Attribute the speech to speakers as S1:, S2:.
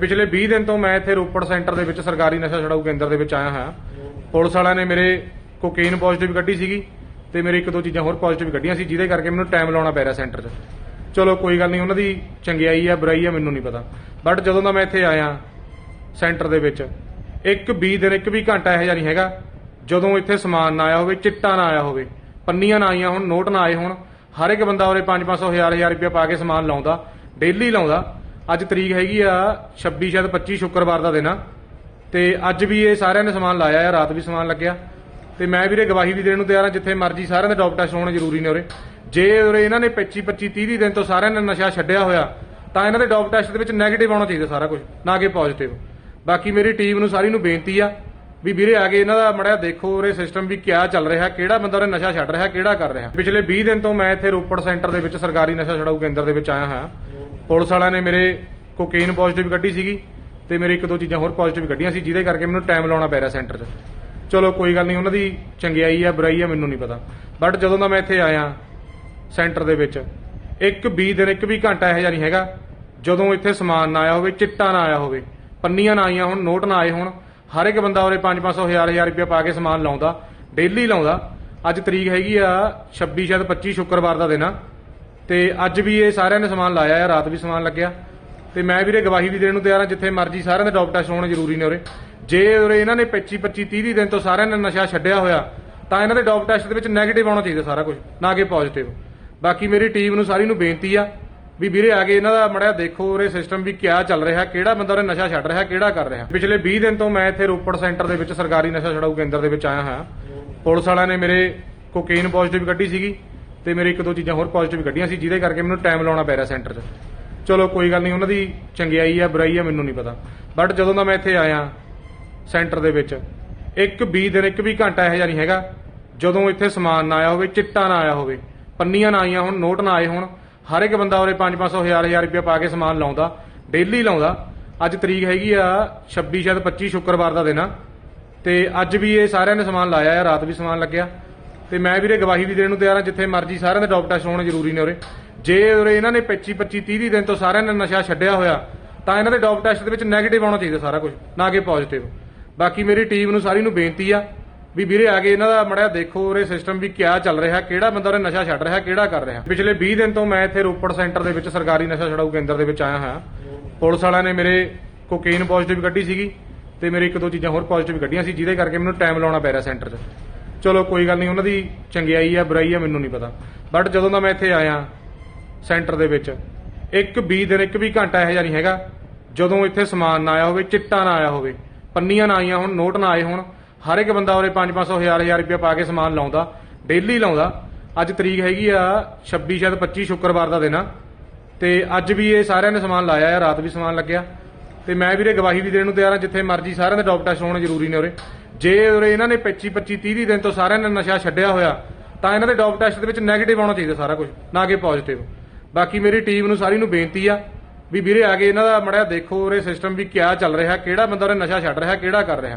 S1: ਪਿਛਲੇ 20 ਦਿਨ ਤੋਂ ਮੈਂ ਇੱਥੇ ਰੋਪੜ ਸੈਂਟਰ ਦੇ ਵਿੱਚ ਸਰਕਾਰੀ ਨਸ਼ਾ ਛਡਾਊ ਕੇਂਦਰ ਦੇ ਵਿੱਚ ਆਇਆ ਹਾਂ। ਪੁਲਿਸ ਵਾਲਿਆਂ ਨੇ ਮੇਰੇ ਕੋਕੇਨ ਪੋਜ਼ਿਟਿਵ ਕੱਢੀ ਸੀਗੀ ਤੇ ਮੇਰੇ ਇੱਕ ਦੋ ਚੀਜ਼ਾਂ ਹੋਰ ਪੋਜ਼ਿਟਿਵ ਕੱਢੀਆਂ ਸੀ, ਜਿਹਦੇ ਕਰਕੇ ਮੈਨੂੰ ਟਾਈਮ ਲਾਉਣਾ ਪੈ ਰਿਹਾ ਸੈਂਟਰ 'ਚ। ਚਲੋ, ਕੋਈ ਗੱਲ ਨਹੀਂ, ਉਹਨਾਂ ਦੀ ਚੰਗਿਆਈ ਆ, ਬੁਰਾਈ ਆ, ਮੈਨੂੰ ਨਹੀਂ ਪਤਾ। ਬਟ ਜਦੋਂ ਦਾ ਮੈਂ ਇੱਥੇ ਆਇਆ ਸੈਂਟਰ ਦੇ ਵਿੱਚ, ਇੱਕ 20 ਦਿਨ, ਇੱਕ ਵੀ ਘੰਟਾ ਇਹੋ ਜਿਹਾ ਨਹੀਂ ਹੈਗਾ। ਜਦੋਂ ਇੱਥੇ ਸਮਾਨ ਨਾ ਆਇਆ ਹੋਵੇ, ਚਿੱਟਾ ਨਾ ਆਇਆ ਹੋਵੇ, ਪੰਨੀਆਂ ਨਾ ਆਈਆਂ ਹੋਣ, ਨੋਟ ਨਾ ਆਏ ਹੋਣ, ਹਰ ਇੱਕ ਬੰਦਾ ਉਹਰੇ 5-500 1000 1000 ਰੁਪਏ ਪਾ ਕੇ ਸਮਾਨ ਲਾਉਂਦਾ ਡੇਲੀ ਲਾਉਂਦਾ। ਅੱਜ ਤਰੀਕ ਹੈਗੀ ਆ 26 ਸ਼ਾਇਦ 25 ਸ਼ੁੱਕਰਵਾਰ ਦਾ ਦਿਨ ਆ। ਤੇ ਅੱਜ ਵੀ ਇਹ ਸਾਰਿਆਂ ਨੇ ਸਮਾਨ ਲਾਇਆ ਆ, ਰਾਤ ਵੀ ਸਮਾਨ ਲੱਗਿਆ। ਤੇ ਮੈਂ ਵੀਰੇ ਗਵਾਹੀ ਵੀ ਦੇਣ ਨੂੰ ਤਿਆਰ ਆ, ਜਿੱਥੇ ਮਰਜ਼ੀ ਸਾਰਿਆਂ ਦੇ ਡਾਕ ਟੈਸਟ ਹੋਣੇ ਜ਼ਰੂਰੀ ਨੇ ਉਰੇ। ਜੇ ਉਰੇ ਇਹਨਾਂ ਨੇ 25 25 30 ਦਿਨ ਤੋਂ ਸਾਰਿਆਂ ਨੇ ਨਸ਼ਾ ਛੱਡਿਆ ਹੋਇਆ, ਤਾਂ ਇਹਨਾਂ ਦੇ ਡਾਕ ਟੈਸਟ ਦੇ ਵਿੱਚ 네ਗੇਟਿਵ ਆਉਣਾ ਚਾਹੀਦਾ ਸਾਰਾ ਕੁਝ ਨਾ ਕਿ ਪੋਜ਼ਿਟਿਵ ਬਾਕੀ ਮੇਰੀ ਟੀਮ ਨੂੰ ਸਾਰੀ ਨੂੰ ਬੇਨਤੀ ਆ ਵੀ ਵੀਰੇ ਆ ਕੇ ਇਹਨਾਂ ਦਾ ਮੜਿਆ ਦੇਖੋ ਉਰੇ ਸਿਸਟਮ ਵੀ ਕਿਆ ਚੱਲ ਰਿਹਾ, ਕਿਹੜਾ ਬੰਦਾ ਉਰੇ ਨਸ਼ਾ ਛੱਡ ਰਿਹਾ, ਕਿਹੜਾ ਕਰ ਰਿਹਾ। ਪਿਛਲੇ 20 ਦਿਨ ਤੋਂ ਮੈਂ ਇੱਥੇ ਰੋਪੜ ਸੈਂਟਰ ਦੇ ਵਿੱਚ ਸਰਕਾਰੀ ਨਸ਼ਾ ਛਡਾਊ ਕੇਂਦਰ ਦੇ ਵਿੱਚ ਆਇਆ ਹਾਂ। ਪੁਲਿਸ ਵਾਲਿਆਂ ਨੇ ਮੇਰੇ ਕੋਕੇਨ ਪੋਜ਼ਿਟਿਵ ਕੱਢੀ ਸੀਗੀ ਤੇ ਮੇਰੇ ਇੱਕ ਦੋ ਚੀਜ਼ਾਂ ਹੋਰ ਪੋਜ਼ਿਟਿਵ ਕੱਢੀਆਂ ਸੀ, ਜਿਹਦੇ ਕਰਕੇ ਮੈਨੂੰ ਟਾਈਮ ਲਾਉਣਾ ਪੈ ਰਿਹਾ ਸੈਂਟਰ 'ਚ। ਚਲੋ ਕੋਈ ਗੱਲ ਨਹੀਂ, ਉਹਨਾਂ ਦੀ ਚੰਗਿਆਈ ਆ, ਬੁਰਾਈ ਆ, ਮੈਨੂੰ ਨਹੀਂ ਪਤਾ। ਬਟ ਜਦੋਂ ਦਾ ਮੈਂ ਇੱਥੇ ਆਇਆ ਸੈਂਟਰ ਦੇ ਵਿੱਚ, ਇੱਕ 20 ਦਿਨ, ਇੱਕ ਵੀ ਘੰਟਾ ਇਹੋ ਜਿਹਾ ਨਹੀਂ ਹੈਗਾ। ਜਦੋਂ ਇੱਥੇ ਸਮਾਨ ਨਾ ਆਇਆ ਹੋਵੇ, ਚਿੱਟਾ ਨਾ ਆਇਆ ਹੋਵੇ, ਪੰਨੀਆਂ ਨਾ ਆਈਆਂ ਹੁਣ, ਨੋਟ ਨਾ ਆਏ ਹੁਣ, ਹਰ ਇੱਕ ਬੰਦਾ ਉਹਰੇ 5-500 1000 1000 ਰੁਪਏ ਪਾ ਕੇ ਸਮਾਨ ਲਾਉਂਦਾ ਡੇਲੀ ਲਾਉਂਦਾ। ਅੱਜ ਤਰੀਕ ਹੈਗੀ ਆ 26 ਸ਼ਾਇਦ 25 ਸ਼ੁੱਕਰਵਾਰ ਦਾ ਦਿਨ ਆ। ਤੇ ਅੱਜ ਵੀ ਇਹ ਸਾਰਿਆਂ ਨੇ ਸਮਾਨ ਲਾਇਆ ਆ, ਰਾਤ ਵੀ ਸਮਾਨ ਲੱਗਿਆ। ਤੇ ਮੈਂ ਵੀਰੇ ਗਵਾਹੀ ਵੀ ਦੇਣ ਨੂੰ ਤਿਆਰ ਆ, ਜਿੱਥੇ ਮਰਜ਼ੀ ਸਾਰਿਆਂ ਦੇ ਡੋਪ ਟੈਸਟ ਹੋਣੇ ਜ਼ਰੂਰੀ ਨੇ ਉਰੇ। ਜੇ ਉਰੇ ਇਹਨਾਂ ਨੇ 25 25 30 ਦਿਨ ਤੋਂ ਸਾਰਿਆਂ ਨੇ ਨਸ਼ਾ ਛੱਡਿਆ ਹੋਇਆ, ਤਾਂ ਇਹਨਾਂ ਦੇ ਡੋਪ ਟੈਸਟ ਦੇ ਵਿੱਚ 네ਗੇਟਿਵ ਆਉਣਾ ਚਾਹੀਦਾ ਸਾਰਾ ਕੁਝ ਨਾ ਕਿ ਪੋਜ਼ਿਟਿਵ ਬਾਕੀ ਮੇਰੀ ਟੀਮ ਨੂੰ ਸਾਰੀ ਨੂੰ ਬੇਨਤੀ ਆ ਵੀ ਵੀਰੇ ਆ ਕੇ ਇਹਨਾਂ ਦਾ ਮੜਿਆ ਦੇਖੋ ਉਰੇ ਸਿਸਟਮ ਵੀ ਕਿਆ ਚੱਲ ਰਿਹਾ, ਕਿਹੜਾ ਬੰਦਾ ਉਰੇ ਨਸ਼ਾ ਛੱਡ ਰਿਹਾ, ਕਿਹੜਾ ਕਰ ਰਿਹਾ। ਪਿਛਲੇ 20 ਦਿਨ ਤੋਂ ਮੈਂ ਇੱਥੇ ਰੋਪੜ ਸੈਂਟਰ ਦੇ ਵਿੱਚ ਸਰਕਾਰੀ ਨਸ਼ਾ ਛਡਾਊ ਕੇਂਦਰ ਦੇ ਵਿੱਚ ਆਇਆ ਹਾਂ ਪੁਲਿਸ ਵਾਲਿਆਂ ਨੇ ਮੇਰੇ ਕੋਕੇਨ ਪੋਜ਼ਿਟਿਵ ਕੱਢੀ ਸੀਗੀ। ਤੇ ਮੇਰੇ ਇੱਕ ਦੋ ਚੀਜ਼ਾਂ ਹੋਰ ਪੋਜ਼ਿਟਿਵ ਕੱਢੀਆਂ ਸੀ, ਜਿਹਦੇ ਕਰਕੇ ਮੈਨੂੰ ਟਾਈਮ ਲਾਉਣਾ ਪੈ ਰਿਹਾ ਸੈਂਟਰ 'ਚ। ਚਲੋ, ਕੋਈ ਗੱਲ ਨਹੀਂ, ਉਹਨਾਂ ਦੀ ਚੰਗਿਆਈ ਆ, ਬੁਰਾਈ ਆ, ਮੈਨੂੰ ਨਹੀਂ ਪਤਾ। ਬਟ ਜਦੋਂ ਦਾ ਮੈਂ ਇੱਥੇ ਆਇਆ ਸੈਂਟਰ ਦੇ ਵਿੱਚ, ਇੱਕ 20 ਦਿਨ, ਇੱਕ ਵੀ ਘੰਟਾ ਇਹੋ ਜਿਹਾ ਨਹੀਂ ਹੈਗਾ। ਜਦੋਂ ਇੱਥੇ ਸਮਾਨ ਨਾ ਆਇਆ ਹੋਵੇ, ਚਿੱਟਾ ਨਾ ਆਇਆ ਹੋਵੇ, ਪੰਨੀਆਂ ਨਾ ਆਈਆਂ ਹੋਣ, ਨੋਟ ਨਾ ਆਏ ਹੋਣ, ਹਰ ਇੱਕ ਬੰਦਾ ਉਹਰੇ 5-500 1000 1000 ਰੁਪਏ ਪਾ ਕੇ ਸਮਾਨ ਲਾਉਂਦਾ ਡੇਲੀ ਲਾਉਂਦਾ। ਅੱਜ ਤਰੀਕ ਹੈਗੀ ਆ 26 ਸ਼ਾਇਦ 25 ਸ਼ੁੱਕਰਵਾਰ ਦਾ ਦਿਨ ਆ। ਤੇ ਅੱਜ ਵੀ ਇਹ ਸਾਰਿਆਂ ਨੇ ਸਮਾਨ ਲਾਇਆ ਆ, ਰਾਤ ਵੀ ਸਮਾਨ ਲੱਗਿਆ। ਤੇ ਮੈਂ ਵੀਰੇ ਗਵਾਹੀ ਵੀ ਦੇਣ ਨੂੰ ਤਿਆਰ ਆ ਜਿੱਥੇ ਮਰਜ਼ੀ ਸਾਰਿਆਂ ਦੇ ਡੋਪ ਟੈਸਟ ਹੋਣੇ ਜ਼ਰੂਰੀ ਨੇ ਉਰੇ। ਜੇ ਉਰੇ ਇਹਨਾਂ ਨੇ 25 25 30 ਦਿਨ ਤੋਂ ਸਾਰਿਆਂ ਨੇ ਨਸ਼ਾ ਛੱਡਿਆ ਹੋਇਆ, ਤਾਂ ਇਹਨਾਂ ਦੇ ਡੋਪ ਟੈਸਟ ਦੇ ਵਿੱਚ 네ਗੇਟਿਵ ਆਉਣਾ ਚਾਹੀਦਾ ਸਾਰਾ ਕੁਝ ਨਾ ਕਿ ਪੋਜ਼ਿਟਿਵ ਬਾਕੀ ਮੇਰੀ ਟੀਮ ਨੂੰ ਸਾਰੀ ਨੂੰ ਬੇਨਤੀ ਆ ਵੀ ਵੀਰੇ ਆ ਕੇ ਇਹਨਾਂ ਦਾ ਮੜਿਆ ਦੇਖੋ ਉਰੇ ਸਿਸਟਮ ਵੀ ਕਿਆ ਚੱਲ ਰਿਹਾ, ਕਿਹੜਾ ਬੰਦਾ ਉਰੇ ਨਸ਼ਾ ਛੱਡ ਰਿਹਾ, ਕਿਹੜਾ ਕਰ ਰਿਹਾ। ਪਿਛਲੇ 20 ਦਿਨ ਤੋਂ ਮੈਂ ਇੱਥੇ ਰੋਪੜ ਸੈਂਟਰ ਦੇ ਵਿੱਚ ਸਰਕਾਰੀ ਨਸ਼ਾ ਛਡਾਊ ਕੇਂਦਰ ਦੇ ਵਿੱਚ ਆਇਆ ਹਾਂ। ਪੁਲਿਸ ਵਾਲਿਆਂ ਨੇ ਮੇਰੇ ਕੋਕੇਨ ਪੋਜ਼ਿਟਿਵ ਕੱਢੀ ਸੀਗੀ ਤੇ ਮੇਰੇ ਇੱਕ ਦੋ ਚੀਜ਼ਾਂ ਹੋਰ ਪੋਜ਼ਿਟਿਵ ਕੱਢੀਆਂ ਸੀ, ਜਿਹਦੇ ਕਰਕੇ ਮੈਨੂੰ ਟਾਈਮ ਲਾਉਣਾ ਪੈ ਰਿਹਾ ਸੈਂਟਰ 'ਚ। ਚਲੋ ਕੋਈ ਗੱਲ ਨਹੀਂ, ਉਹਨਾਂ ਦੀ ਚੰਗਿਆਈ ਆ, ਬੁਰਾਈ ਆ, ਮੈਨੂੰ ਨਹੀਂ ਪਤਾ। ਬਟ ਜਦੋਂ ਦਾ ਮੈਂ ਇੱਥੇ ਆਇਆ ਸੈਂਟਰ ਦੇ ਵਿੱਚ, ਇੱਕ 20 ਦਿਨ, ਇੱਕ ਵੀ ਘੰਟਾ ਇਹੋ ਜਿਹਾ ਨਹੀਂ ਹੈਗਾ। ਜਦੋਂ ਇੱਥੇ ਸਮਾਨ ਨਾ ਆਇਆ ਹੋਵੇ, ਚਿੱਟਾ ਨਾ ਆਇਆ ਹੋਵੇ, ਪੰਨੀਆਂ ਨਾ ਆਈਆਂ ਹੋਣ, ਨੋਟ ਨਾ ਆਏ ਹੋਣ, ਹਰ ਇੱਕ ਬੰਦਾ ਉਹਰੇ 5-500 1000 1000 ਰੁਪਏ ਪਾ ਕੇ ਸਮਾਨ ਲਾਉਂਦਾ ਡੇਲੀ ਲਾਉਂਦਾ। ਅੱਜ ਤਰੀਕ ਹੈਗੀ ਆ 26 ਸ਼ਾਇਦ 25 ਸ਼ੁੱਕਰਵਾਰ ਦਾ ਦਿਨ ਆ। ਤੇ ਅੱਜ ਵੀ ਇਹ ਸਾਰਿਆਂ ਨੇ ਸਮਾਨ ਲਾਇਆ ਆ, ਰਾਤ ਵੀ ਸਮਾਨ ਲੱਗਿਆ। ਤੇ ਮੈਂ ਵੀਰੇ ਗਵਾਹੀ ਵੀ ਦੇਣ ਨੂੰ ਤਿਆਰ ਆ, ਜਿੱਥੇ ਮਰਜ਼ੀ ਸਾਰਿਆਂ ਦੇ ਡਾਕ ਟੈਸਟ ਹੋਣੇ ਜ਼ਰੂਰੀ ਨੇ ਉਰੇ। ਜੇ ਉਰੇ ਇਹਨਾਂ ਨੇ 25 25 30 ਦਿਨ ਤੋਂ ਸਾਰਿਆਂ ਨੇ ਨਸ਼ਾ ਛੱਡਿਆ ਹੋਇਆ, ਤਾਂ ਇਹਨਾਂ ਦੇ ਡੋਪ ਟੈਸਟ ਦੇ ਵਿੱਚ 네ਗੇਟਿਵ ਆਉਣਾ ਚਾਹੀਦਾ ਸਾਰਾ ਕੁਝ ਨਾ ਕਿ ਪੋਜ਼ਿਟਿਵ ਬਾਕੀ ਮੇਰੀ ਟੀਮ ਨੂੰ ਸਾਰੀ ਨੂੰ ਬੇਨਤੀ ਆ ਵੀ ਵੀਰੇ ਆ ਕੇ ਇਹਨਾਂ ਦਾ ਮੜਿਆ ਦੇਖੋ ਉਰੇ ਸਿਸਟਮ ਵੀ ਕਿਆ ਚੱਲ ਰਿਹਾ, ਕਿਹੜਾ ਬੰਦਾ ਉਰੇ ਨਸ਼ਾ ਛੱਡ ਰਿਹਾ, ਕਿਹੜਾ ਕਰ ਰਿਹਾ।